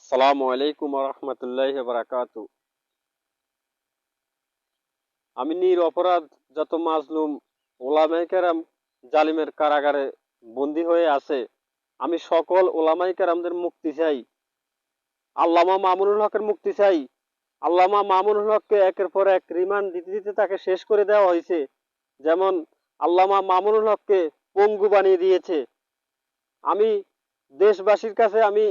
আসসালামু আলাইকুম রহমতুল্লাহ বারাকাত আমি নির অপরাধ যত মাজলুম ওলামাইকেরাম জালিমের কারাগারে বন্দী হয়ে আছে, আমি সকল ওলামাই কেরামদের মুক্তি চাই। আল্লামা মামুনুল হকের মুক্তি চাই। আল্লামা মামুনুল হককে একের পর এক রিমান্ড দিতে দিতে তাকে শেষ করে দেওয়া হয়েছে। যেমন আল্লামা মামুনুল হককে পঙ্গু বানিয়ে দিয়েছে। আমি দেশবাসীর কাছে আমি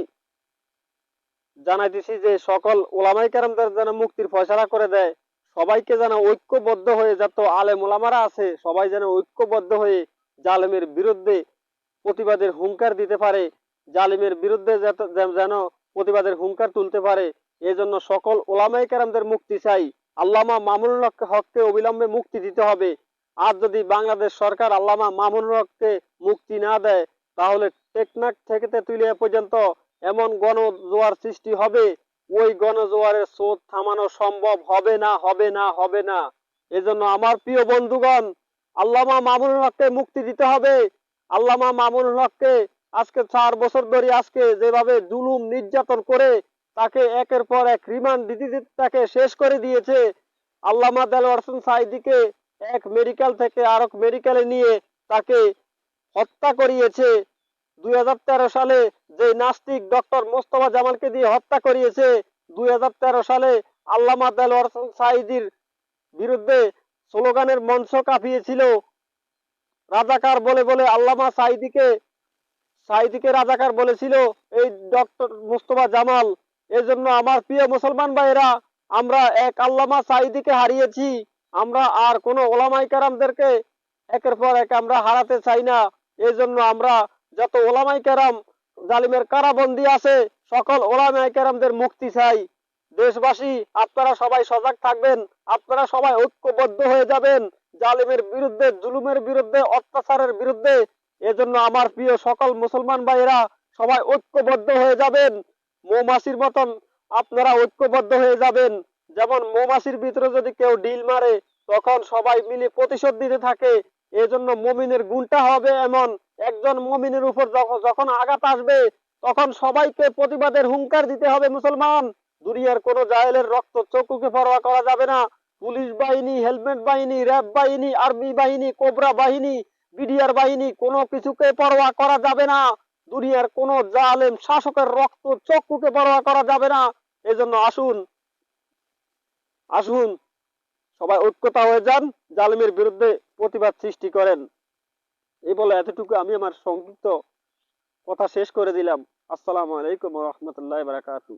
জানাইতেছি যে সকল ওলামাই কারামদের যেন মুক্তির ফয়সালা করে দেয়। সবাইকে যেন ঐক্যবদ্ধ হয়ে যত আলেম ওলামারা আছে, সবাই যেন ঐক্যবদ্ধ হয়ে জালেমের বিরুদ্ধে প্রতিবাদের হুঙ্কার দিতে পারে। জালিমের বিরুদ্ধে যেন প্রতিবাদের হুঙ্কার তুলতে পারে। এজন্য সকল ওলামাই কারামদের মুক্তি চাই। আল্লামা মামুনুল হককে হককে অবিলম্বে মুক্তি দিতে হবে। আর যদি বাংলাদেশ সরকার আল্লামা মামুনুল হককে মুক্তি না দেয়, তাহলে টেকনাক থেকে তেতুলিয়া পর্যন্ত এমন গণজোয়ার সৃষ্টি হবে, ওই গণজোয়ারের স্রোত থামানো সম্ভব হবে না হবে না হবে না। এজন্য আমার প্রিয় বন্ধুগণ, আল্লামা মামুনুল হককে মুক্তি দিতে হবে। আল্লামা মামুনুল হককে আজকে চার বছর ধরে আজকে যেভাবে জুলুম নির্যাতন করে, তাকে একের পর এক রিমান্ড দিতে তাকে শেষ করে দিয়েছে। আল্লামা দেলোয়ার হোসেন সাইদিকে এক মেডিকেল থেকে আরেক মেডিকেলে নিয়ে তাকে হত্যা করিয়েছে। দুই হাজার তেরো সালে যে নাস্তিক ডক্টর মোস্তফা জামালকে দিয়ে হত্যা করিয়েছে, দুই সালে আল্লামা দেলোয়ার সাইদির বিরুদ্ধে স্লোগানের মঞ্চ কাঁপিয়েছিল। রাজাকার বলে বলে আল্লামা সাইদিকে সাইদিকে রাজাকার বলেছিল, এই ডক্টর মুস্তফা জামাল, এজন্য আমার প্রিয় মুসলমান ভাইয়েরা, আমরা এক আল্লামা সাইদিকে হারিয়েছি। আমরা আর কোনো ওলামাই কারামদেরকে একের পর এক আমরা হারাতে চাই না। এই জন্য আমরা যত ওলামাই কেরাম জালিমের কারাবন্দি আছে, সকল ওলামাই কেরামদের মুক্তি চাই। দেশবাসী, আপনারা সবাই সজাগ থাকবেন, আপনারা সবাই ঐক্যবদ্ধ হয়ে যাবেন। জালিমের বিরুদ্ধে, জুলুমের বিরুদ্ধে, অত্যাচারের বিরুদ্ধে, এজন্য আমার প্রিয় সকল মুসলমান ভাইয়েরা, সবাই ঐক্যবদ্ধ হয়ে যাবেন। মৌমাছির মতন আপনারা ঐক্যবদ্ধ হয়ে যাবেন। যেমন মৌমাছির ভিতরে যদি কেউ ডিল মারে, তখন সবাই মিলে প্রতিশোধ দিতে থাকে। এজন্য মমিনের গুণটা হবে এমন। একজন মমিনের উপর যখন আঘাত আসবে, তখন সবাইকে প্রতিবাদের হুঙ্কার দিতে হবে মুসলমান। দুনিয়ার কোন জাহেলের রক্ত চকুকে পরোয়া করা যাবে না। পুলিশ বাহিনী, হেলমেট বাহিনী, র্যাব বাহিনী, আর্মি বাহিনী, কোবরা বাহিনী, বিডিআর বাহিনী, কোনো কিছুকে পরোয়া করা যাবে না। দুনিয়ার কোন জালেম শাসকের রক্ত চক্ষুকে পরোয়া করা যাবে না। এজন্য আসুন আসুন, সবাই ঐক্যতা হয়ে যান, জালেমের বিরুদ্ধে প্রতিবাদ সৃষ্টি করেন। এই বলে এতটুকু আমি আমার সংক্ষিপ্ত কথা শেষ করে দিলাম। আসসালামু আলাইকুম রহমতুল্লাহ বারাকাতু